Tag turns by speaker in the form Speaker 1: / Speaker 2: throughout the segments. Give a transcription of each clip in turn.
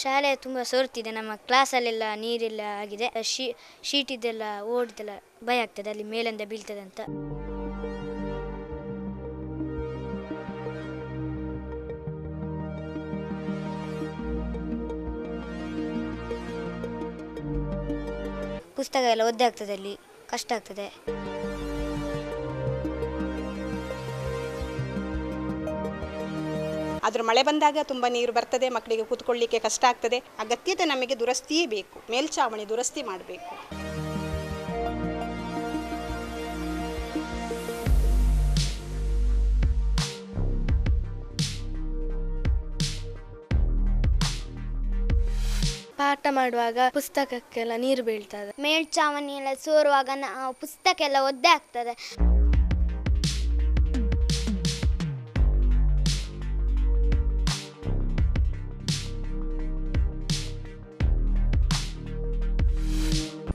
Speaker 1: ಶಾಲೆ ತುಂಬ ಸೋರ್ತಿದೆ, ನಮ್ಮ ಕ್ಲಾಸಲ್ಲೆಲ್ಲ ನೀರೆಲ್ಲ ಆಗಿದೆ ಶೀ, ಶೀಟಿದ್ದೆಲ್ಲ ಓಡಿದೆಲ್ಲ ಭಯ ಆಗ್ತದೆ, ಅಲ್ಲಿ ಮೇಲಿಂದ ಬೀಳ್ತದೆ ಅಂತ. ಪುಸ್ತಕ ಎಲ್ಲ ಒದ್ದೆ ಆಗ್ತದೆ ಅಲ್ಲಿ, ಕಷ್ಟ ಆಗ್ತದೆ.
Speaker 2: ಆದರೂ ಮಳೆ ಬಂದಾಗ ತುಂಬ ನೀರು ಬರ್ತದೆ ಮಕ್ಕಳಿಗೆ ಕೂತ್ಕೊಳ್ಳಿಕ್ಕೆ ಕಷ್ಟ ಆಗ್ತದೆ. ಅಗತ್ಯತೆ ನಮಗೆ ದುರಸ್ತಿಯೇ ಬೇಕು. ಮೇಲ್ಛಾವಣಿ ದುರಸ್ತಿ ಮಾಡಬೇಕು.
Speaker 3: ಪಾಠ ಮಾಡುವಾಗ ಪುಸ್ತಕಕ್ಕೆಲ್ಲ ನೀರು ಬೀಳ್ತದೆ.
Speaker 4: ಮೇಲ್ಚಾವಣಿ ಎಲ್ಲ ಸೋರುವಾಗ ಪುಸ್ತಕ ಎಲ್ಲ ಒದ್ದೆ ಆಗ್ತದೆ.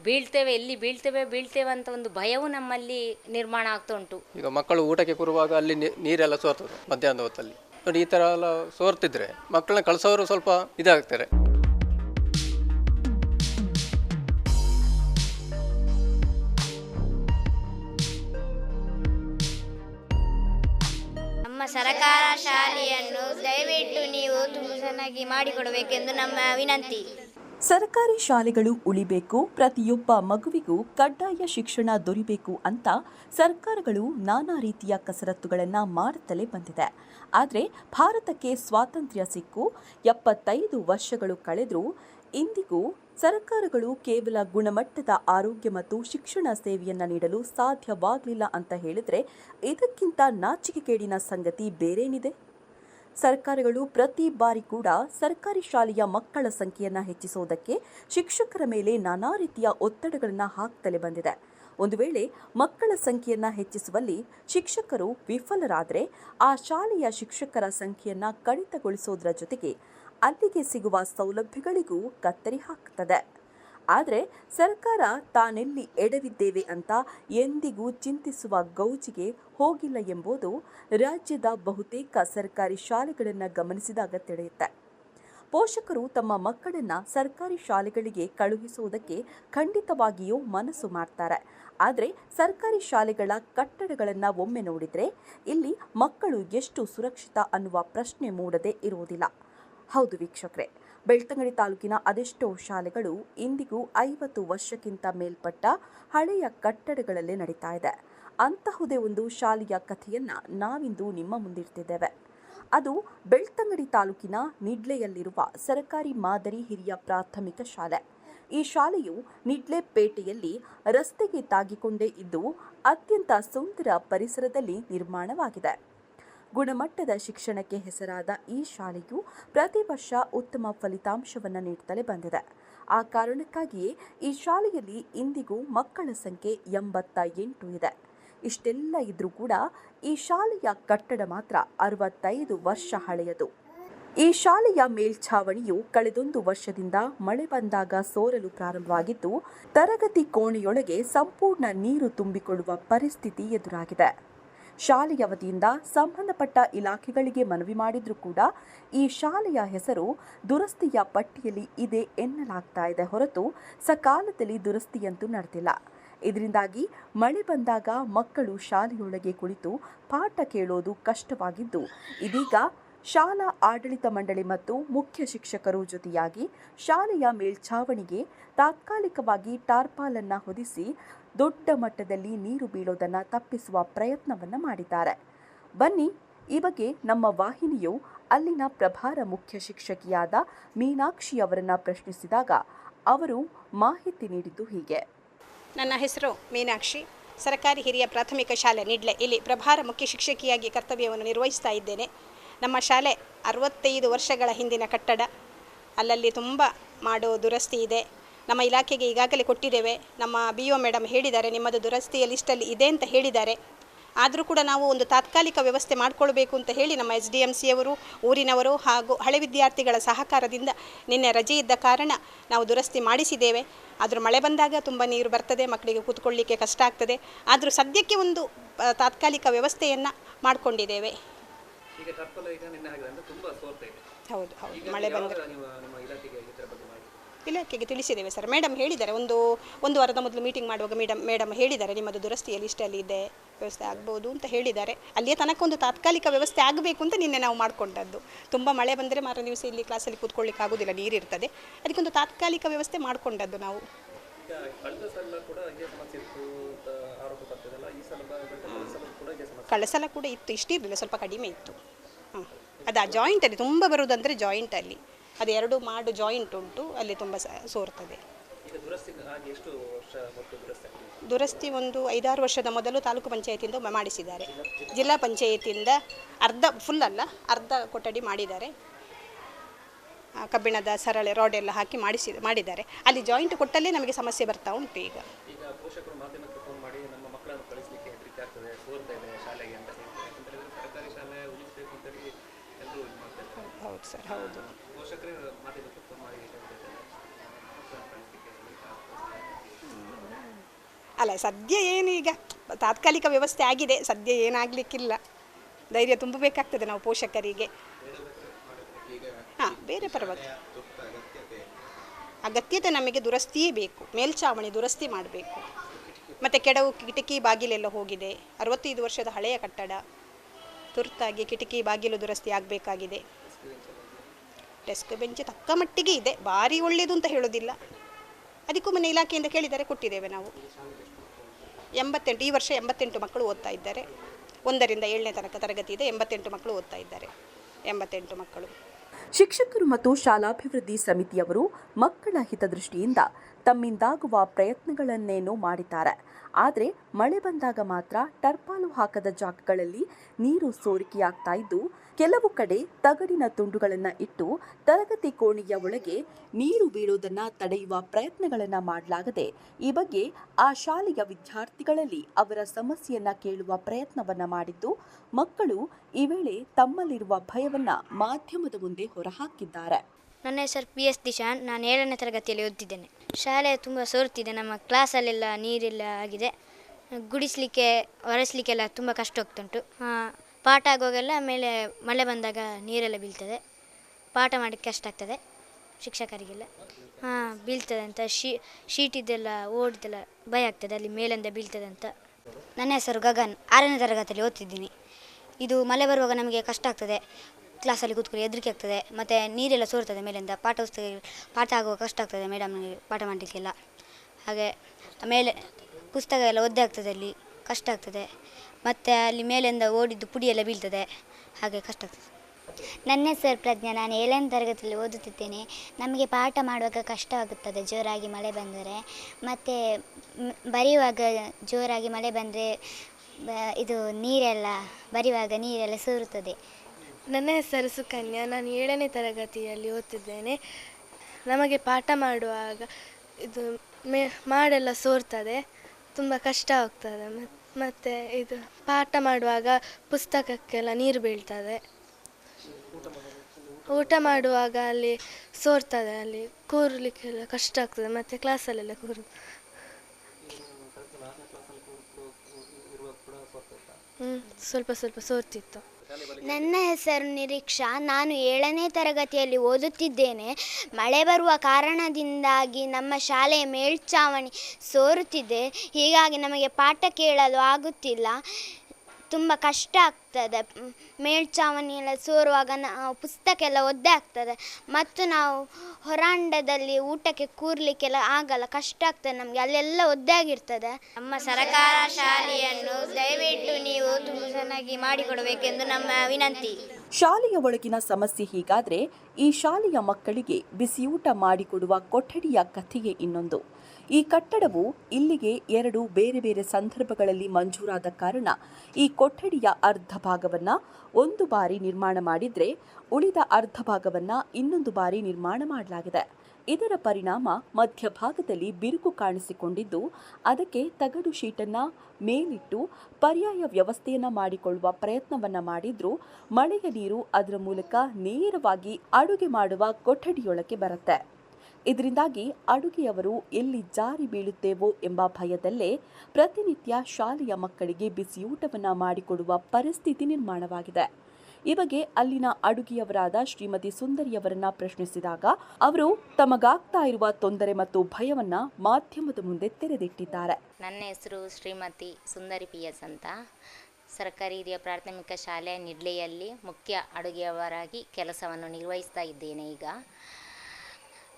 Speaker 5: ಬೀಳ್ತೇವೆ ಎಲ್ಲಿ ಬೀಳ್ತೇವೆ ಬೀಳ್ತೇವೆ ಅಂತ ಒಂದು ಭಯವು ನಮ್ಮಲ್ಲಿ ನಿರ್ಮಾಣ ಆಗ್ತಾ ಉಂಟು.
Speaker 6: ಈಗ ಮಕ್ಕಳು ಊಟಕ್ಕೆ ಕೂರುವಾಗ ಅಲ್ಲಿ ನೀ- ನೀರೆಲ್ಲ ಸೋರ್ತದೆ ಮಧ್ಯಾಹ್ನದ ಹೊತ್ತಲ್ಲಿ. ನೋಡಿ ಈ ಥರ ಎಲ್ಲ ಸೋರ್ತಿದ್ರೆ ಮಕ್ಕಳನ್ನ ಕಳಿಸೋರು ಸ್ವಲ್ಪ ಇದಾಗ್ತಾರೆ.
Speaker 1: ನಮ್ಮ ಸರಕಾರ ಶಾಲೆಯನ್ನು ದಯವಿಟ್ಟು ನೀವು ತುಂಬ ಚೆನ್ನಾಗಿ ಮಾಡಿಕೊಡಬೇಕೆಂದು ನಮ್ಮ ವಿನಂತಿ.
Speaker 7: ಸರ್ಕಾರಿ ಶಾಲೆಗಳು ಉಳಿಬೇಕು, ಪ್ರತಿಯೊಬ್ಬ ಮಗುವಿಗೂ ಕಡ್ಡಾಯ ಶಿಕ್ಷಣ ದೊರೆಯಬೇಕು ಅಂತ ಸರ್ಕಾರಗಳು ನಾನಾ ರೀತಿಯ ಕಸರತ್ತುಗಳನ್ನು ಮಾಡುತ್ತಲೇ ಬಂದಿದೆ. ಆದರೆ ಭಾರತಕ್ಕೆ ಸ್ವಾತಂತ್ರ್ಯ ಸಿಕ್ಕು, ಎಪ್ಪತ್ತೈದು ವರ್ಷಗಳು ಕಳೆದರೂ ಇಂದಿಗೂ ಸರ್ಕಾರಗಳು ಕೇವಲ ಗುಣಮಟ್ಟದ ಆರೋಗ್ಯ ಮತ್ತು ಶಿಕ್ಷಣ ಸೇವೆಯನ್ನು ನೀಡಲು ಸಾಧ್ಯವಾಗಲಿಲ್ಲ ಅಂತ ಹೇಳಿದರೆ ಇದಕ್ಕಿಂತ ನಾಚಿಕೆಗೇಡಿನ ಸಂಗತಿ ಬೇರೇನಿದೆ? ಸರ್ಕಾರಗಳು ಪ್ರತಿ ಬಾರಿ ಕೂಡ ಸರ್ಕಾರಿ ಶಾಲೆಯ ಮಕ್ಕಳ ಸಂಖ್ಯೆಯನ್ನು ಹೆಚ್ಚಿಸುವುದಕ್ಕೆ ಶಿಕ್ಷಕರ ಮೇಲೆ ನಾನಾ ರೀತಿಯ ಒತ್ತಡಗಳನ್ನು ಹಾಕ್ತಲೇ ಬಂದಿದೆ. ಒಂದು ವೇಳೆ ಮಕ್ಕಳ ಸಂಖ್ಯೆಯನ್ನು ಹೆಚ್ಚಿಸುವಲ್ಲಿ ಶಿಕ್ಷಕರು ವಿಫಲರಾದರೆ ಆ ಶಾಲೆಯ ಶಿಕ್ಷಕರ ಸಂಖ್ಯೆಯನ್ನು ಕಡಿತಗೊಳಿಸೋದರ ಜೊತೆಗೆ ಅಲ್ಲಿಗೆ ಸಿಗುವ ಸೌಲಭ್ಯಗಳಿಗೂ ಕತ್ತರಿ ಹಾಕ್ತದೆ. ಆದರೆ ಸರ್ಕಾರ ತಾನೆಲ್ಲಿ ಎಡವಿದ್ದೇವೆ ಅಂತ ಎಂದಿಗೂ ಚಿಂತಿಸುವ ಗೌಜಿಗೆ ಹೋಗಿಲ್ಲ ಎಂಬುದು ರಾಜ್ಯದ ಬಹುತೇಕ ಸರ್ಕಾರಿ ಶಾಲೆಗಳನ್ನು ಗಮನಿಸಿದಾಗ ತಿಳಿಯುತ್ತೆ. ಪೋಷಕರು ತಮ್ಮ ಮಕ್ಕಳನ್ನು ಸರ್ಕಾರಿ ಶಾಲೆಗಳಿಗೆ ಕಳುಹಿಸುವುದಕ್ಕೆ ಖಂಡಿತವಾಗಿಯೂ ಮನಸ್ಸು ಮಾಡ್ತಾರೆ. ಆದರೆ ಸರ್ಕಾರಿ ಶಾಲೆಗಳ ಕಟ್ಟಡಗಳನ್ನು ಒಮ್ಮೆ ನೋಡಿದರೆ ಇಲ್ಲಿ ಮಕ್ಕಳು ಎಷ್ಟು ಸುರಕ್ಷಿತ ಅನ್ನುವ ಪ್ರಶ್ನೆ ಮೂಡದೇ ಇರುವುದಿಲ್ಲ. ಹೌದು ವೀಕ್ಷಕರೇ. ಬೆಳ್ತಂಗಡಿ ತಾಲೂಕಿನ ಅದೆಷ್ಟೋ ಶಾಲೆಗಳು ಇಂದಿಗೂ ಐವತ್ತು ವರ್ಷಕ್ಕಿಂತ ಮೇಲ್ಪಟ್ಟ ಹಳೆಯ ಕಟ್ಟಡಗಳಲ್ಲೇ ನಡೀತಾ ಇದೆ. ಅಂತಹುದೇ ಒಂದು ಶಾಲೆಯ ಕಥೆಯನ್ನ ನಾವಿಂದು ನಿಮ್ಮ ಮುಂದಿಡ್ತಿದ್ದೇವೆ. ಅದು ಬೆಳ್ತಂಗಡಿ ತಾಲೂಕಿನ ನಿಡ್ಲೆಯಲ್ಲಿರುವ ಸರ್ಕಾರಿ ಮಾದರಿ ಹಿರಿಯ ಪ್ರಾಥಮಿಕ ಶಾಲೆ. ಈ ಶಾಲೆಯು ನಿಡ್ಲೆ ಪೇಟೆಯಲ್ಲಿ ರಸ್ತೆಗೆ ತಾಗಿಕೊಂಡೇ ಇದ್ದು ಅತ್ಯಂತ ಸುಂದರ ಪರಿಸರದಲ್ಲಿ ನಿರ್ಮಾಣವಾಗಿದೆ. ಗುಣಮಟ್ಟದ ಶಿಕ್ಷಣಕ್ಕೆ ಹೆಸರಾದ ಈ ಶಾಲೆಯು ಪ್ರತಿ ವರ್ಷ ಉತ್ತಮ ಫಲಿತಾಂಶವನ್ನು ನೀಡುತ್ತಲೇ ಬಂದಿದೆ. ಆ ಕಾರಣಕ್ಕಾಗಿಯೇ ಈ ಶಾಲೆಯಲ್ಲಿ ಇಂದಿಗೂ ಮಕ್ಕಳ ಸಂಖ್ಯೆ ಎಂಬತ್ತ ಎಂಟು ಇದೆ. ಇಷ್ಟೆಲ್ಲ ಇದ್ರೂ ಕೂಡ ಈ ಶಾಲೆಯ ಕಟ್ಟಡ ಮಾತ್ರ ಅರವತ್ತೈದು ವರ್ಷ ಹಳೆಯದು. ಈ ಶಾಲೆಯ ಮೇಲ್ಛಾವಣಿಯು ಕಳೆದೊಂದು ವರ್ಷದಿಂದ ಮಳೆ ಬಂದಾಗ ಸೋರಲು ಪ್ರಾರಂಭವಾಗಿದ್ದು, ತರಗತಿ ಕೋಣೆಯೊಳಗೆ ಸಂಪೂರ್ಣ ನೀರು ತುಂಬಿಕೊಳ್ಳುವ ಪರಿಸ್ಥಿತಿ ಎದುರಾಗಿದೆ. ಶಾಲೆಯ ವತಿಯಿಂದ ಸಂಬಂಧಪಟ್ಟ ಇಲಾಖೆಗಳಿಗೆ ಮನವಿ ಮಾಡಿದ್ರೂ ಕೂಡ ಈ ಶಾಲೆಯ ಹೆಸರು ದುರಸ್ತಿಯ ಪಟ್ಟಿಯಲ್ಲಿ ಇದೆ ಎನ್ನಲಾಗ್ತಾ ಇದೆ ಹೊರತು ಸಕಾಲದಲ್ಲಿ ದುರಸ್ತಿಯಂತೂ ನಡೆದಿಲ್ಲ. ಇದರಿಂದಾಗಿ ಮಳೆ ಬಂದಾಗ ಮಕ್ಕಳು ಶಾಲೆಯೊಳಗೆ ಕುಳಿತು ಪಾಠ ಕೇಳೋದು ಕಷ್ಟವಾಗಿದ್ದು, ಇದೀಗ ಶಾಲಾ ಆಡಳಿತ ಮಂಡಳಿ ಮತ್ತು ಮುಖ್ಯ ಶಿಕ್ಷಕರು ಜೊತೆಯಾಗಿ ಶಾಲೆಯ ಮೇಲ್ಛಾವಣಿಗೆ ತಾತ್ಕಾಲಿಕವಾಗಿ ಟಾರ್ಪಾಲನ್ನು ಹೊದಿಸಿ ದೊಡ್ಡ ಮಟ್ಟದಲ್ಲಿ ನೀರು ಬೀಳೋದನ್ನು ತಪ್ಪಿಸುವ ಪ್ರಯತ್ನವನ್ನು ಮಾಡಿದ್ದಾರೆ. ಬನ್ನಿ, ಈ ಬಗ್ಗೆ ನಮ್ಮ ವಾಹಿನಿಯು ಅಲ್ಲಿನ ಪ್ರಭಾರ ಮುಖ್ಯ ಶಿಕ್ಷಕಿಯಾದ ಮೀನಾಕ್ಷಿ ಅವರನ್ನು ಪ್ರಶ್ನಿಸಿದಾಗ ಅವರು ಮಾಹಿತಿ ನೀಡಿದ್ದು ಹೀಗೆ.
Speaker 2: ನನ್ನ ಹೆಸರು ಮೀನಾಕ್ಷಿ. ಸರ್ಕಾರಿ ಹಿರಿಯ ಪ್ರಾಥಮಿಕ ಶಾಲೆ ನಿಡ್ಲೆ. ಇಲ್ಲಿ ಪ್ರಭಾರ ಮುಖ್ಯ ಶಿಕ್ಷಕಿಯಾಗಿ ಕರ್ತವ್ಯವನ್ನು ನಿರ್ವಹಿಸ್ತಾ ಇದ್ದೇನೆ. ನಮ್ಮ ಶಾಲೆ ಅರವತ್ತೈದು ವರ್ಷಗಳ ಹಿಂದಿನ ಕಟ್ಟಡ. ಅಲ್ಲಲ್ಲಿ ತುಂಬ ಮಾಡೋ ದುರಸ್ತಿ ಇದೆ. ನಮ್ಮ ಇಲಾಖೆಗೆ ಈಗಾಗಲೇ ಕೊಟ್ಟಿದ್ದೇವೆ. ನಮ್ಮ ಬಿ ಒ ಮೇಡಮ್ ಹೇಳಿದ್ದಾರೆ ನಿಮ್ಮದು ದುರಸ್ತಿಯ ಲಿಸ್ಟಲ್ಲಿ ಇದೆ ಅಂತ ಹೇಳಿದ್ದಾರೆ. ಆದರೂ ಕೂಡ ನಾವು ಒಂದು ತಾತ್ಕಾಲಿಕ ವ್ಯವಸ್ಥೆ ಮಾಡಿಕೊಳ್ಬೇಕು ಅಂತ ಹೇಳಿ ನಮ್ಮ ಎಸ್ ಡಿ ಎಂ ಸಿಯವರು ಊರಿನವರು ಹಾಗೂ ಹಳೆ ವಿದ್ಯಾರ್ಥಿಗಳ ಸಹಕಾರದಿಂದ ನಿನ್ನೆ ರಜೆ ಇದ್ದ ಕಾರಣ ನಾವು ದುರಸ್ತಿ ಮಾಡಿಸಿದ್ದೇವೆ. ಆದರೂ ಮಳೆ ಬಂದಾಗ ತುಂಬ ನೀರು ಬರ್ತದೆ ಮಕ್ಕಳಿಗೆ ಕೂತ್ಕೊಳ್ಳಿಕ್ಕೆ ಕಷ್ಟ ಆಗ್ತದೆ. ಆದರೂ ಸದ್ಯಕ್ಕೆ ಒಂದು ತಾತ್ಕಾಲಿಕ ವ್ಯವಸ್ಥೆಯನ್ನು ಮಾಡಿಕೊಂಡಿದ್ದೇವೆ. ಹೌದು ಹೌದು. ಮಳೆ ಬಂದರೆ
Speaker 6: ಇಲಾಖೆಗೆ
Speaker 2: ತಿಳಿಸಿದ್ದೇವೆ ಸರ್. ಮೇಡಮ್ ಹೇಳಿದ್ದಾರೆ ಒಂದು ಒಂದು ವಾರದ ಮೊದಲು ಮೀಟಿಂಗ್ ಮಾಡುವಾಗ ಮೇಡಮ್ ಮೇಡಮ್ ಹೇಳಿದ್ದಾರೆ ನಿಮ್ಮದು ದುರಸ್ತಿಯಲ್ಲಿ ಇಷ್ಟಲ್ಲಿ ಇದೆ ವ್ಯವಸ್ಥೆ ಆಗ್ಬೋದು ಅಂತ ಹೇಳಿದ್ದಾರೆ. ಅಲ್ಲಿಯ ತನಕ ಒಂದು ತಾತ್ಕಾಲಿಕ ವ್ಯವಸ್ಥೆ ಆಗಬೇಕು ಅಂತ ನಿನ್ನೆ ನಾವು ಮಾಡಿಕೊಂಡದ್ದು. ತುಂಬ ಮಳೆ ಬಂದರೆ ಮಾತ್ರ ದಿವಸ ಇಲ್ಲಿ ಕ್ಲಾಸಲ್ಲಿ ಕೂತ್ಕೊಳ್ಳಿಕ್ಕೆ ಆಗೋದಿಲ್ಲ ನೀರಿರ್ತದೆ ಅದಕ್ಕೊಂದು ತಾತ್ಕಾಲಿಕ ವ್ಯವಸ್ಥೆ ಮಾಡಿಕೊಂಡದ್ದು ನಾವು. ಕಳೆದ ಸಲ ಕೂಡ ಇತ್ತು ಇಷ್ಟಿರಲಿಲ್ಲ ಸ್ವಲ್ಪ ಕಡಿಮೆ ಇತ್ತು. ಹಾಂ ಅದು ಆ ಜಾಯಿಂಟಲ್ಲಿ ತುಂಬ ಬರುವುದಂದರೆ ಜಾಯಿಂಟಲ್ಲಿ ಅದು ಎರಡು ಮಾಡು ಜಾಯಿಂಟ್ ಉಂಟು ಅಲ್ಲಿ ತುಂಬ ಸೋರ್ತದೆ. ದುರಸ್ತಿ ಒಂದು ಐದಾರು ವರ್ಷದ ಮೊದಲು ತಾಲೂಕು ಪಂಚಾಯತಿಯಿಂದ ಮಾಡಿಸಿದ್ದಾರೆ. ಜಿಲ್ಲಾ ಪಂಚಾಯತಿಯಿಂದ ಅರ್ಧ ಫುಲ್ ಅಲ್ಲ ಅರ್ಧ ಕೊಠಡಿ ಮಾಡಿದ್ದಾರೆ. ಕಬ್ಬಿಣದ ಸರಳೆ ರಾಡ್ ಎಲ್ಲ ಹಾಕಿ ಮಾಡಿಸಿ ಮಾಡಿದ್ದಾರೆ. ಅಲ್ಲಿ ಜಾಯಿಂಟ್ ಕೊಟ್ಟಲ್ಲೇ ನಮಗೆ ಸಮಸ್ಯೆ ಬರ್ತಾ ಉಂಟು ಈಗ. ಹೌದು ಸರ್ ಹೌದು. ಅಲ್ಲ, ಸದ್ಯ ಏನೀಗ, ತಾತ್ಕಾಲಿಕ ವ್ಯವಸ್ಥೆ ಆಗಿದೆ, ಸದ್ಯ ಏನಾಗಲಿಕ್ಕಿಲ್ಲ. ಧೈರ್ಯ ತುಂಬಬೇಕಾಗ್ತದೆ ನಾವು ಪೋಷಕರಿಗೆ. ಹಾಂ, ಬೇರೆ ಪರವಾಗಿ ಅಗತ್ಯತೆ ನಮಗೆ ದುರಸ್ತಿಯೇ ಬೇಕು. ಮೇಲ್ಛಾವಣಿ ದುರಸ್ತಿ ಮಾಡಬೇಕು. ಮತ್ತು ಕೆಡವು ಕಿಟಕಿ ಬಾಗಿಲೆಲ್ಲ ಹೋಗಿದೆ. ಅರವತ್ತೈದು ವರ್ಷದ ಹಳೆಯ ಕಟ್ಟಡ ತುರ್ತಾಗಿ ಕಿಟಕಿ ಬಾಗಿಲು ದುರಸ್ತಿ ಆಗಬೇಕಾಗಿದೆ. ಡೆಸ್ಕ್ ಬೆಂಚ್ ತಕ್ಕ ಮಟ್ಟಿಗೆ ಇದೆ. ಭಾರಿ ಒಳ್ಳೆಯದು ಅಂತ ಹೇಳೋದಿಲ್ಲ. ಅದಕ್ಕೂ ಮನೆ ಇಲಾಖೆಯಿಂದ ಕೇಳಿದರೆ ಕೊಟ್ಟಿದ್ದೇವೆ ನಾವು. ಎಂಬತ್ತೆಂಟು, ಈ ವರ್ಷ ಎಂಬತ್ತೆಂಟು ಮಕ್ಕಳು ಓದ್ತಾ ಇದ್ದಾರೆ. ಒಂದರಿಂದ ಏಳನೇ ತನಕ ತರಗತಿ ಇದೆ. ಎಂಬತ್ತೆಂಟು ಮಕ್ಕಳು ಓದ್ತಾ ಇದ್ದಾರೆ. ಎಂಬತ್ತೆಂಟು ಮಕ್ಕಳು.
Speaker 7: ಶಿಕ್ಷಕರು ಮತ್ತು ಶಾಲಾಭಿವೃದ್ಧಿ ಸಮಿತಿಯವರು ಮಕ್ಕಳ ಹಿತದೃಷ್ಟಿಯಿಂದ ತಮ್ಮಿಂದಾಗುವ ಪ್ರಯತ್ನಗಳನ್ನೇನೋ ಮಾಡಿದ್ದಾರೆ. ಆದರೆ ಮಳೆ ಬಂದಾಗ ಮಾತ್ರ ಟರ್ಪಾಲು ಹಾಕದ ಜಾಗಗಳಲ್ಲಿ ನೀರು ಸೋರಿಕೆಯಾಗ್ತಾ ಇದ್ದು ಕೆಲವು ಕಡೆ ತಗಡಿನ ತುಂಡುಗಳನ್ನು ಇಟ್ಟು ತರಗತಿ ಕೋಣೆಯ ಒಳಗೆ ನೀರು ಬೀಳೋದನ್ನು ತಡೆಯುವ ಪ್ರಯತ್ನಗಳನ್ನು ಮಾಡಲಾಗದೆ ಈ ಬಗ್ಗೆ ಆ ಶಾಲೆಯ ವಿದ್ಯಾರ್ಥಿಗಳಲ್ಲಿ ಅವರ ಸಮಸ್ಯೆಯನ್ನು ಕೇಳುವ ಪ್ರಯತ್ನವನ್ನ ಮಾಡಿದ್ದು ಮಕ್ಕಳು ಈ ವೇಳೆ ತಮ್ಮಲ್ಲಿರುವ ಭಯವನ್ನ ಮಾಧ್ಯಮದ ಮುಂದೆ ಹೊರಹಾಕಿದ್ದಾರೆ.
Speaker 1: ನನ್ನ ಹೆಸರು ಪಿ ಎಸ್ ದಿಶಾನ್ ನಾನು ಏಳನೇ ತರಗತಿಯಲ್ಲಿ ಓದ್ತಿದ್ದೇನೆ. ಶಾಲೆ ತುಂಬ ಸೋರ್ತಿದೆ ನಮ್ಮ ಕ್ಲಾಸಲ್ಲೆಲ್ಲ ನೀರೆಲ್ಲ ಆಗಿದೆ. ಗುಡಿಸಲಿಕ್ಕೆ ಒರೆಸಲಿಕ್ಕೆಲ್ಲ ತುಂಬ ಕಷ್ಟ ಆಗ್ತುಂಟು ಆ, ಪಾಠ ಆಗುವಾಗೆಲ್ಲ ಮೇಲೆ ಮಳೆ ಬಂದಾಗ ನೀರೆಲ್ಲ ಬೀಳ್ತದೆ. ಪಾಠ ಮಾಡಲಿಕ್ಕೆ ಕಷ್ಟ ಆಗ್ತದೆ ಶಿಕ್ಷಕರಿಗೆಲ್ಲ. ಹಾಂ, ಬೀಳ್ತದೆ ಅಂತ. ಶೀ ಶೀಟಿದ್ದೆಲ್ಲ ಓಡಿದೆಲ್ಲ ಭಯ ಆಗ್ತದೆ. ಅಲ್ಲಿ ಮೇಲಿಂದ ಬೀಳ್ತದೆ ಅಂತ.
Speaker 4: ನನ್ನ ಹೆಸರು ಗಗನ್. ಆರನೇ ತರಗತಿಯಲ್ಲಿ ಓದ್ತಿದ್ದೀನಿ. ಇದು ಮಳೆ ಬರುವಾಗ ನಮಗೆ ಕಷ್ಟ ಆಗ್ತದೆ. ಕ್ಲಾಸಲ್ಲಿ ಕೂತ್ಕೊಳ್ಳಿ, ಹೆದರಿಕೆ ಆಗ್ತದೆ. ಮತ್ತು ನೀರೆಲ್ಲ ಸೋರ್ತದೆ ಮೇಲಿಂದ. ಪಾಠ ಪುಸ್ತಕ ಪಾಠ ಆಗುವಾಗ ಕಷ್ಟ ಆಗ್ತದೆ ಮೇಡಮ್ ಪಾಠ ಮಾಡಲಿಕ್ಕೆಲ್ಲ. ಹಾಗೆ, ಮೇಲೆ ಪುಸ್ತಕ ಎಲ್ಲ ಒದ್ದೆ ಆಗ್ತದೆ ಅಲ್ಲಿ. ಕಷ್ಟ ಆಗ್ತದೆ. ಮತ್ತು ಅಲ್ಲಿ ಮೇಲಿಂದ ಓಡಿದ್ದು ಪುಡಿ ಎಲ್ಲ ಬೀಳ್ತದೆ. ಹಾಗೆ ಕಷ್ಟ ಆಗ್ತದೆ.
Speaker 8: ನನ್ನ ಹೆಸರು ಪ್ರಜ್ಞಾ, ನಾನು ಏಳನೇ ತರಗತಿಯಲ್ಲಿ ಓದುತ್ತಿದ್ದೇನೆ. ನಮಗೆ ಪಾಠ ಮಾಡುವಾಗ ಕಷ್ಟವಾಗುತ್ತದೆ, ಜೋರಾಗಿ ಮಳೆ ಬಂದರೆ. ಮತ್ತು ಬರೆಯುವಾಗ ಜೋರಾಗಿ ಮಳೆ ಬಂದರೆ ಇದು ನೀರೆಲ್ಲ, ಬರೆಯುವಾಗ ನೀರೆಲ್ಲ ಸೋರುತ್ತದೆ.
Speaker 3: ನನ್ನ ಹೆಸರು ಸುಕನ್ಯಾ, ನಾನು ಏಳನೇ ತರಗತಿಯಲ್ಲಿ ಓದ್ತಿದ್ದೇನೆ ನಮಗೆ ಪಾಠ ಮಾಡುವಾಗ ಇದು ಮೇ, ಮಾಡೆಲ್ಲ ಸೋರ್ತದೆ. ತುಂಬ ಕಷ್ಟ ಆಗ್ತದೆ ಮತ್ತು. ಇದು ಪಾಠ ಮಾಡುವಾಗ ಪುಸ್ತಕಕ್ಕೆಲ್ಲ ನೀರು ಬೀಳ್ತದೆ. ಊಟ ಮಾಡುವಾಗ ಅಲ್ಲಿ ಸೋರ್ತದೆ, ಅಲ್ಲಿ ಕೂರಲಿಕ್ಕೆಲ್ಲ ಕಷ್ಟ ಆಗ್ತದೆ, ಮತ್ತು ಕ್ಲಾಸಲ್ಲೆಲ್ಲ ಕೂರು ಹ್ಞೂ ಸ್ವಲ್ಪ ಸ್ವಲ್ಪ ಸೋರ್ತಿತ್ತು.
Speaker 8: ನನ್ನ ಹೆಸರು ನಿರೀಕ್ಷಾ. ನಾನು ಏಳನೇ ತರಗತಿಯಲ್ಲಿ ಓದುತ್ತಿದ್ದೇನೆ. ಮಳೆ ಬರುವ ಕಾರಣದಿಂದಾಗಿ ನಮ್ಮ ಶಾಲೆಯ ಮೇಲ್ಛಾವಣಿ ಸೋರುತ್ತಿದೆ. ಹೀಗಾಗಿ ನಮಗೆ ಪಾಠ ಕೇಳಲು ಆಗುತ್ತಿಲ್ಲ. ತುಂಬ ಕಷ್ಟ ಆಗ್ತದೆ. ಮೇಲ್ಛಾವಣಿ ಎಲ್ಲ ಸೋರುವಾಗ ನಾವು ಪುಸ್ತಕ ಎಲ್ಲ ಒದ್ದೆ ಆಗ್ತದೆ. ಮತ್ತು ನಾವು ಹೊರಾಂಡದಲ್ಲಿ ಊಟಕ್ಕೆ ಕೂರ್ಲಿಕ್ಕೆಲ್ಲ ಆಗಲ್ಲ ಕಷ್ಟ ಆಗ್ತದೆ ನಮಗೆ. ಅಲ್ಲೆಲ್ಲ ಒದ್ದೆ ಆಗಿರ್ತದೆ.
Speaker 1: ನಮ್ಮ ಸರಕಾರ ಶಾಲೆಯನ್ನು ದಯವಿಟ್ಟು ನೀವು ತುಂಬ ಚೆನ್ನಾಗಿ ಮಾಡಿಕೊಡಬೇಕೆಂದು ನಮ್ಮ ವಿನಂತಿ.
Speaker 7: ಶಾಲೆಯ ಒಳಗಿನ ಸಮಸ್ಯೆ ಹೀಗಾದ್ರೆ ಈ ಶಾಲೆಯ ಮಕ್ಕಳಿಗೆ ಬಿಸಿಯೂಟ ಮಾಡಿಕೊಡುವ ಕೊಠಡಿಯ ಕಥೆಯೇ ಇನ್ನೊಂದು. ಈ ಕಟ್ಟಡವು ಇಲ್ಲಿಗೆ ಎರಡು ಬೇರೆ ಬೇರೆ ಸಂದರ್ಭಗಳಲ್ಲಿ ಮಂಜೂರಾದ ಕಾರಣ ಈ ಕೊಠಡಿಯ ಅರ್ಧ ಭಾಗವನ್ನ ಒಂದು ಬಾರಿ ನಿರ್ಮಾಣ ಮಾಡಿದ್ರೆ ಉಳಿದ ಅರ್ಧ ಭಾಗವನ್ನ ಇನ್ನೊಂದು ಬಾರಿ ನಿರ್ಮಾಣ ಮಾಡಲಾಗಿದೆ. ಇದರ ಪರಿಣಾಮ ಮಧ್ಯಭಾಗದಲ್ಲಿ ಬಿರುಕು ಕಾಣಿಸಿಕೊಂಡಿದ್ದು ಅದಕ್ಕೆ ತಗಡು ಶೀಟನ್ನ ಮೇಲಿಟ್ಟು ಪರ್ಯಾಯ ವ್ಯವಸ್ಥೆಯನ್ನ ಮಾಡಿಕೊಳ್ಳುವ ಪ್ರಯತ್ನವನ್ನ ಮಾಡಿದ್ರೂ ಮಳೆಯ ನೀರು ಅದರ ಮೂಲಕ ನೇರವಾಗಿ ಅಡುಗೆ ಮಾಡುವ ಕೊಠಡಿಯೊಳಗೆ ಬರುತ್ತೆ. ಇದರಿಂದಾಗಿ ಅಡುಗೆಯವರು ಎಲ್ಲಿ ಜಾರಿ ಬೀಳುತ್ತೇವೋ ಎಂಬ ಭಯದಲ್ಲೇ ಪ್ರತಿನಿತ್ಯ ಶಾಲೆಯ ಮಕ್ಕಳಿಗೆ ಬಿಸಿಯೂಟವನ್ನು ಮಾಡಿಕೊಡುವ ಪರಿಸ್ಥಿತಿ ನಿರ್ಮಾಣವಾಗಿದೆ. ಈ ಬಗ್ಗೆ ಅಲ್ಲಿನ ಅಡುಗೆಯವರಾದ ಶ್ರೀಮತಿ ಸುಂದರಿಯವರನ್ನ ಪ್ರಶ್ನಿಸಿದಾಗ ಅವರು ತಮಗಾಗ್ತಾ ಇರುವ ತೊಂದರೆ ಮತ್ತು ಭಯವನ್ನ ಮಾಧ್ಯಮದ ಮುಂದೆ ತೆರೆದಿಟ್ಟಿದ್ದಾರೆ.
Speaker 5: ನನ್ನ ಹೆಸರು ಶ್ರೀಮತಿ ಸುಂದರಿ ಪಿ ಎಸ್ ಅಂತ. ಸರ್ಕಾರಿ ಹಿರಿಯ ಪ್ರಾಥಮಿಕ ಶಾಲೆ ನಿಡ್ಲೆಯಲ್ಲಿ ಮುಖ್ಯ ಅಡುಗೆಯವರಾಗಿ ಕೆಲಸವನ್ನು ನಿರ್ವಹಿಸ್ತಾ ಇದ್ದೇನೆ ಈಗ.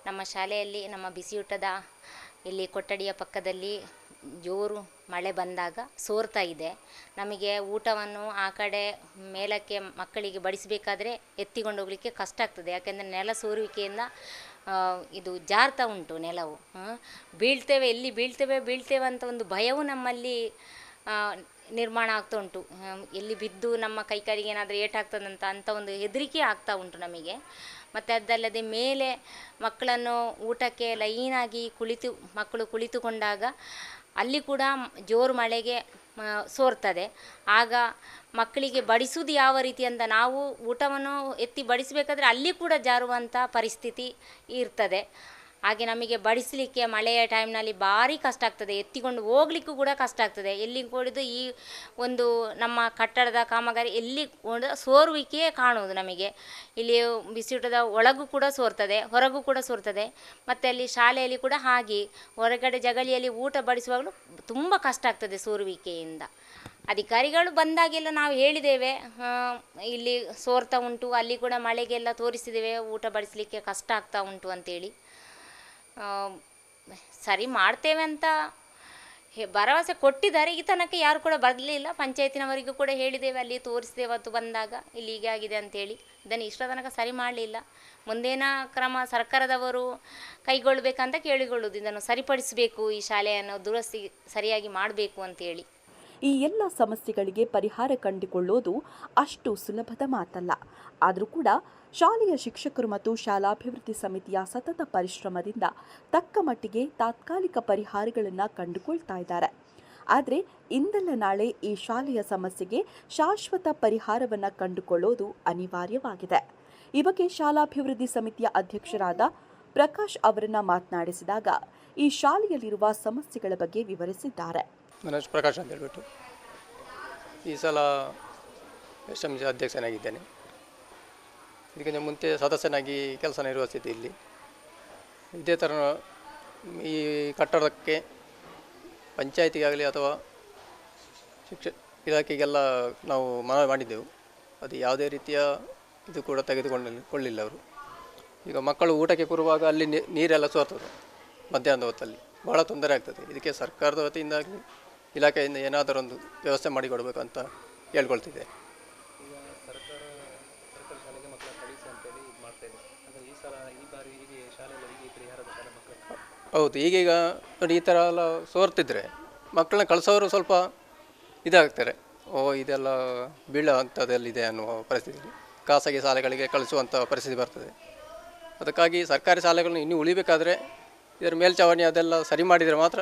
Speaker 5: ನಮ್ಮ ಶಾಲೆಯಲ್ಲಿ, ನಮ್ಮ ಬಿಸಿಯೂಟದ ಇಲ್ಲಿ ಕೊಠಡಿಯ ಪಕ್ಕದಲ್ಲಿ ಜೋರು ಮಳೆ ಬಂದಾಗ ಸೋರ್ತಾ ಇದೆ. ನಮಗೆ ಊಟವನ್ನು ಆ ಕಡೆ ಮೇಲಕ್ಕೆ ಮಕ್ಕಳಿಗೆ ಬಡಿಸಬೇಕಾದ್ರೆ ಎತ್ತಿಕೊಂಡು ಹೋಗಲಿಕ್ಕೆ ಕಷ್ಟ ಆಗ್ತದೆ. ಯಾಕೆಂದರೆ ನೆಲ ಸೋರುವಿಕೆಯಿಂದ ಇದು ಜಾರ್ತಾ ಉಂಟು ನೆಲವು. ಬೀಳ್ತೇವೆ, ಎಲ್ಲಿ ಬೀಳ್ತೇವೆ ಬೀಳ್ತೇವೆ ಅಂತ ಒಂದು ಭಯವು ನಮ್ಮಲ್ಲಿ ನಿರ್ಮಾಣ ಆಗ್ತಾ ಉಂಟು. ಎಲ್ಲಿ ಬಿದ್ದು ನಮ್ಮ ಕೈಕಾಲಿಗೆ ಏನಾದರೂ ಏಟಾಗ್ತದಂತ ಅಂಥ ಒಂದು ಹೆದರಿಕೆ ಆಗ್ತಾ ಉಂಟು ನಮಗೆ. ಮತ್ತು ಅದಲ್ಲದೆ ಮೇಲೆ ಮಕ್ಕಳನ್ನು ಊಟಕ್ಕೆ ಲೈನಾಗಿ ಕುಳಿತು, ಮಕ್ಕಳು ಕುಳಿತುಕೊಂಡಾಗ ಅಲ್ಲಿ ಕೂಡ ಜೋರು ಮಳೆಗೆ ಸೋರ್ತದೆ. ಆಗ ಮಕ್ಕಳಿಗೆ ಬಡಿಸುವುದು ಯಾವ ರೀತಿ ಅಂತ ನಾವು ಊಟವನ್ನು ಎತ್ತಿ ಬಡಿಸಬೇಕಾದ್ರೆ ಅಲ್ಲಿ ಕೂಡ ಜಾರುವಂಥ ಪರಿಸ್ಥಿತಿ ಇರ್ತದೆ. ಹಾಗೆ ನಮಗೆ ಬಡಿಸಲಿಕ್ಕೆ ಮಳೆಯ ಟೈಮ್ನಲ್ಲಿ ಭಾರಿ ಕಷ್ಟ ಆಗ್ತದೆ. ಎತ್ತಿಕೊಂಡು ಹೋಗ್ಲಿಕ್ಕೂ ಕೂಡ ಕಷ್ಟ ಆಗ್ತದೆ. ಎಲ್ಲಿ ಕೂಡಿದು ಈ ಒಂದು ನಮ್ಮ ಕಟ್ಟಡದ ಕಾಮಗಾರಿ ಎಲ್ಲಿ ಸೋರುವಿಕೆಯೇ ಕಾಣುವುದು ನಮಗೆ. ಇಲ್ಲಿ ಬಿಸಿಯೂಟದ ಒಳಗೂ ಕೂಡ ಸೋರ್ತದೆ, ಹೊರಗೂ ಕೂಡ ಸೋರ್ತದೆ. ಮತ್ತು ಅಲ್ಲಿ ಶಾಲೆಯಲ್ಲಿ ಕೂಡ ಹಾಗೆ. ಹೊರಗಡೆ ಜಗಳಿಯಲ್ಲಿ ಊಟ ಬಡಿಸುವಾಗಲೂ ತುಂಬ ಕಷ್ಟ ಆಗ್ತದೆ ಸೋರುವಿಕೆಯಿಂದ. ಅಧಿಕಾರಿಗಳು ಬಂದಾಗೆಲ್ಲ ನಾವು ಹೇಳಿದ್ದೇವೆ ಇಲ್ಲಿ ಸೋರ್ತಾ ಉಂಟು, ಅಲ್ಲಿ ಕೂಡ ಮಳೆಗೆಲ್ಲ ತೋರಿಸಿದ್ದೇವೆ, ಊಟ ಬಡಿಸಲಿಕ್ಕೆ ಕಷ್ಟ ಆಗ್ತಾ ಉಂಟು ಅಂತೇಳಿ. ಸರಿ ಮಾಡ್ತೇವೆ ಅಂತ ಭರವಸೆ ಕೊಟ್ಟಿದ್ದಾರೆ. ಈ ತನಕ ಯಾರು ಕೂಡ ಬರಲಿಲ್ಲ. ಪಂಚಾಯತಿನವರಿಗೂ ಕೂಡ ಹೇಳಿದ್ದೇವೆ, ಅಲ್ಲಿ ತೋರಿಸಿದ್ದೇವೆ ಅವತ್ತು ಬಂದಾಗ. ಇಲ್ಲಿ ಹೀಗೆ ಆಗಿದೆ ಅಂತೇಳಿ. ಇದನ್ನು ಇಷ್ಟ ತನಕ ಸರಿ ಮಾಡಲಿಲ್ಲ. ಮುಂದೇನ ಕ್ರಮ ಸರ್ಕಾರದವರು ಕೈಗೊಳ್ಳಬೇಕಂತ ಕೇಳಿಕೊಳ್ಳುವುದು. ಇದನ್ನು ಸರಿಪಡಿಸಬೇಕು, ಈ ಶಾಲೆಯನ್ನು ದುರಸ್ತಿ, ಸರಿಯಾಗಿ ಮಾಡಬೇಕು ಅಂತೇಳಿ.
Speaker 7: ಈ ಎಲ್ಲ ಸಮಸ್ಯೆಗಳಿಗೆ ಪರಿಹಾರ ಕಂಡುಕೊಳ್ಳೋದು ಅಷ್ಟು ಸುಲಭದ ಮಾತಲ್ಲ. ಆದರೂ ಕೂಡ ಶಾಲೆಯ ಶಿಕ್ಷಕರು ಮತ್ತು ಶಾಲಾಭಿವೃದ್ಧಿ ಸಮಿತಿಯ ಸತತ ಪರಿಶ್ರಮದಿಂದ ತಕ್ಕ ಮಟ್ಟಿಗೆ ತಾತ್ಕಾಲಿಕ ಪರಿಹಾರಗಳನ್ನು ಕಂಡುಕೊಳ್ತಾ ಇದ್ದಾರೆ. ಆದರೆ ಇಂದಲ್ಲ ನಾಳೆ ಈ ಶಾಲೆಯ ಸಮಸ್ಯೆಗೆ ಶಾಶ್ವತ ಪರಿಹಾರವನ್ನು ಕಂಡುಕೊಳ್ಳೋದು ಅನಿವಾರ್ಯವಾಗಿದೆ. ಈ ಬಗ್ಗೆ ಶಾಲಾಭಿವೃದ್ಧಿ ಸಮಿತಿಯ ಅಧ್ಯಕ್ಷರಾದ ಪ್ರಕಾಶ್ ಅವರನ್ನು ಮಾತನಾಡಿಸಿದಾಗ ಈ ಶಾಲೆಯಲ್ಲಿರುವ ಸಮಸ್ಯೆಗಳ ಬಗ್ಗೆ ವಿವರಿಸಿದ್ದಾರೆ.
Speaker 6: ನನ್ನ ಹೆಸರು ಪ್ರಕಾಶ್ ಅಂತ ಹೇಳ್ಬಿಟ್ಟು. ಈ ಸಲ ಎಸ್ ಎಂ ಸಿ ಅಧ್ಯಕ್ಷನಾಗಿದ್ದೇನೆ. ಇದಕ್ಕಿಂತ ಮುಂಚೆ ಸದಸ್ಯನಾಗಿ ಕೆಲಸ ನಿರ್ವಹಿಸಿದ್ದೆ ಇಲ್ಲಿ. ಇದೇ ಥರ ಈ ಕಟ್ಟಡಕ್ಕೆ ಪಂಚಾಯತಿಗಾಗಲಿ ಅಥವಾ ಶಿಕ್ಷ ಇಲಾಖೆಗೆಲ್ಲ ನಾವು ಮನವಿ ಮಾಡಿದ್ದೆವು. ಅದು ಯಾವುದೇ ರೀತಿಯ ಇದು ಕೂಡ ತೆಗೆದುಕೊಂಡು ಅವರು. ಈಗ ಮಕ್ಕಳು ಊಟಕ್ಕೆ ಕೂರುವಾಗ ಅಲ್ಲಿ ನೀರೆಲ್ಲ ಸೋರ್ತದೆ ಮಧ್ಯಾಹ್ನದ ಹೊತ್ತಲ್ಲಿ. ಭಾಳ ತೊಂದರೆ ಆಗ್ತದೆ. ಇದಕ್ಕೆ ಸರ್ಕಾರದ ವತಿಯಿಂದಾಗಲಿ ಇಲಾಖೆಯಿಂದ ಏನಾದರೂ ಒಂದು ವ್ಯವಸ್ಥೆ ಮಾಡಿಕೊಡ್ಬೇಕು ಅಂತ ಹೇಳ್ಕೊಳ್ತಿದ್ದೆ. ಹೌದು ಈಗೀಗ ನೋಡಿ ಈ ಥರ ಎಲ್ಲ ಸೋರ್ತಿದ್ರೆ ಮಕ್ಕಳನ್ನ ಕಳಿಸೋರು ಸ್ವಲ್ಪ ಇದಾಗ್ತಾರೆ. ಓ ಇದೆಲ್ಲ ಬೀಳೋ ಅಂಥದ್ದೆಲ್ಲಿದೆ ಅನ್ನುವ ಪರಿಸ್ಥಿತಿ ಖಾಸಗಿ ಶಾಲೆಗಳಿಗೆ ಕಳಿಸುವಂಥ ಪರಿಸ್ಥಿತಿ ಬರ್ತದೆ. ಅದಕ್ಕಾಗಿ ಸರ್ಕಾರಿ ಶಾಲೆಗಳನ್ನು ಇನ್ನೂ ಉಳಿಬೇಕಾದ್ರೆ ಇದರ ಮೇಲ್ಚಾವಣಿ ಅದೆಲ್ಲ ಸರಿ ಮಾಡಿದರೆ ಮಾತ್ರ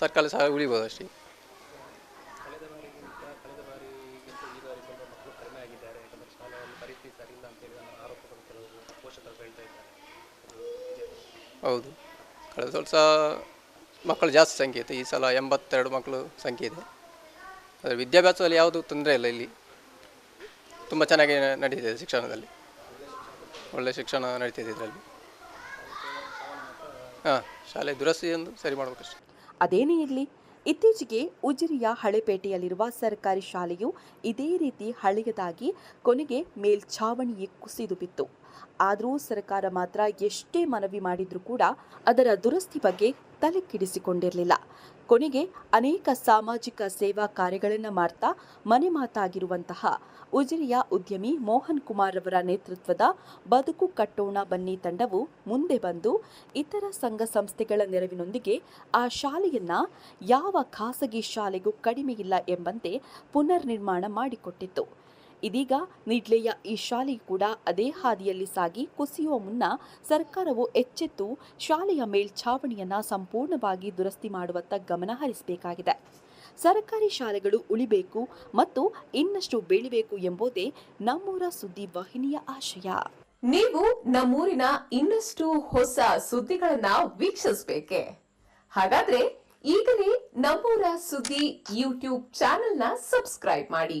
Speaker 6: ಸರ್ಕಾರಿ ಶಾಲೆ ಉಳಿಬೋದು ಅಷ್ಟೇ ಹೌದು. ಕಳೆದ ವರ್ಷ ಮಕ್ಕಳು ಜಾಸ್ತಿ ಸಂಖ್ಯೆ ಇತ್ತು. ಈ ಸಲ ಎಂಬತ್ತೆರಡು ಮಕ್ಕಳು ಸಂಖ್ಯೆ ಇದೆ. ಆದರೆ ವಿದ್ಯಾಭ್ಯಾಸದಲ್ಲಿ ಯಾವುದು ತೊಂದರೆ ಇಲ್ಲ ಇಲ್ಲಿ. ತುಂಬ ಚೆನ್ನಾಗಿ ನಡೀತಿದೆ ಶಿಕ್ಷಣದಲ್ಲಿ. ಒಳ್ಳೆಯ ಶಿಕ್ಷಣ ನಡೀತಿದೆ ಇದರಲ್ಲಿ. ಹಾಂ, ಶಾಲೆ ದುರಸ್ತಿ ಎಂದು ಸರಿ ಮಾಡಬೇಕಷ್ಟೆ.
Speaker 7: ಅದೇನೇ ಇರಲಿ, ಇತ್ತೀಚೆಗೆ ಉಜಿರಿಯ ಹಳೆಪೇಟೆಯಲ್ಲಿರುವ ಸರ್ಕಾರಿ ಶಾಲೆಯು ಇದೇ ರೀತಿ ಹಳೆಯದಾಗಿ ಕೊನೆಗೆ ಮೇಲ್ಛಾವಣಿಯೇ ಕುಸಿದು ಬಿತ್ತು. ಆದರೂ ಸರ್ಕಾರ ಮಾತ್ರ ಎಷ್ಟೇ ಮನವಿ ಮಾಡಿದ್ರೂ ಕೂಡ ಅದರ ದುರಸ್ತಿ ಬಗ್ಗೆ ತಲೆ ಕೆಡಿಸಿಕೊಂಡಿರಲಿಲ್ಲ ಕೊನೆಗೆ ಅನೇಕ ಸಾಮಾಜಿಕ ಸೇವಾ ಕಾರ್ಯಗಳನ್ನು ಮಾಡ್ತಾ ಮನೆ ಮಾತಾಗಿರುವಂತಹ ಉಜಿರೆಯ ಉದ್ಯಮಿ ಮೋಹನ್ ಕುಮಾರ್ ಅವರ ನೇತೃತ್ವದ ಬದುಕು ಕಟ್ಟೋಣ ಬನ್ನಿ ತಂಡವು ಮುಂದೆ ಬಂದು ಇತರ ಸಂಘ ಸಂಸ್ಥೆಗಳ ನೆರವಿನೊಂದಿಗೆ ಆ ಶಾಲೆಯನ್ನ ಯಾವ ಖಾಸಗಿ ಶಾಲೆಗೂ ಕಡಿಮೆಯಿಲ್ಲ ಎಂಬಂತೆ ಪುನರ್ ನಿರ್ಮಾಣ ಮಾಡಿಕೊಟ್ಟಿತ್ತು. ಇದೀಗ ನಿಡ್ಲೆಯ ಈ ಶಾಲೆ ಕೂಡ ಅದೇ ಹಾದಿಯಲ್ಲಿ ಸಾಗಿ ಕುಸಿಯುವ ಮುನ್ನ ಸರ್ಕಾರವು ಎಚ್ಚೆತ್ತು ಶಾಲೆಯ ಮೇಲ್ಛಾವಣಿಯನ್ನು ಸಂಪೂರ್ಣವಾಗಿ ದುರಸ್ತಿ ಮಾಡುವತ್ತ ಗಮನ ಹರಿಸಬೇಕಾಗಿದೆ. ಸರ್ಕಾರಿ ಶಾಲೆಗಳು ಉಳಿಬೇಕು ಮತ್ತು ಇನ್ನಷ್ಟು ಬೆಳಿಬೇಕು ಎಂಬುದೇ ನಮ್ಮೂರ ಸುದ್ದಿ ವಾಹಿನಿಯ ಆಶಯ.
Speaker 9: ನೀವು ನಮ್ಮೂರಿನ ಇನ್ನಷ್ಟು ಹೊಸ ಸುದ್ದಿಗಳನ್ನ ವೀಕ್ಷಿಸಬೇಕೆ? ಹಾಗಾದ್ರೆ ಈಗಲೇ ನಮ್ಮೂರ ಸುದ್ದಿ ಯೂಟ್ಯೂಬ್ ಚಾನೆಲ್ನ ಸಬ್ಸ್ಕ್ರೈಬ್ ಮಾಡಿ.